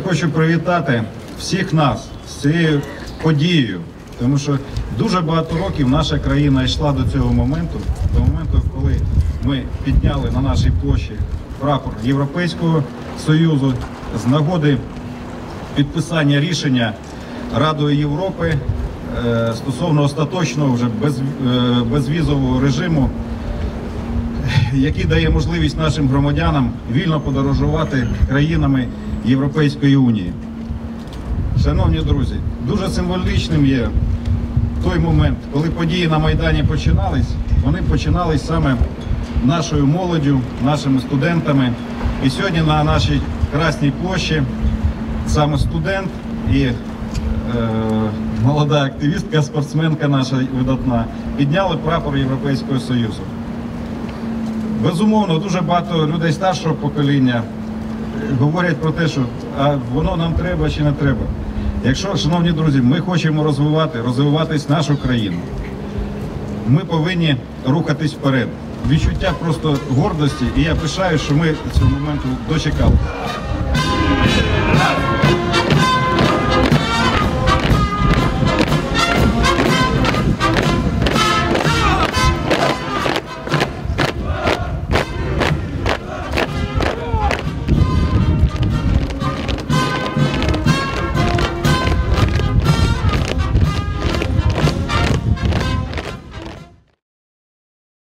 хочу привітати всіх нас з цією подією, тому що дуже багато років наша країна йшла до цього моменту, до моменту, коли ми підняли на нашій площі прапор Європейського Союзу з нагоди підписання рішення Радою Європи е, стосовно остаточного вже е, безвізового режиму, який дає можливість нашим громадянам вільно подорожувати країнами Європейської Унії. Шановні друзі, дуже символічним є той момент, коли події на Майдані починались, вони починались саме нашою молоддю, нашими студентами. І сьогодні на нашій Красній площі саме студент і е, молода активістка, спортсменка наша видатна, підняли прапор Європейського Союзу. Безумовно, дуже багато людей старшого покоління говорять про те, що а воно нам треба чи не треба. Якщо, шановні друзі, ми хочемо розвивати, розвиватись нашу країну, ми повинні рухатись вперед. Відчуття просто гордості, і я пишаю, що ми цього моменту дочекали.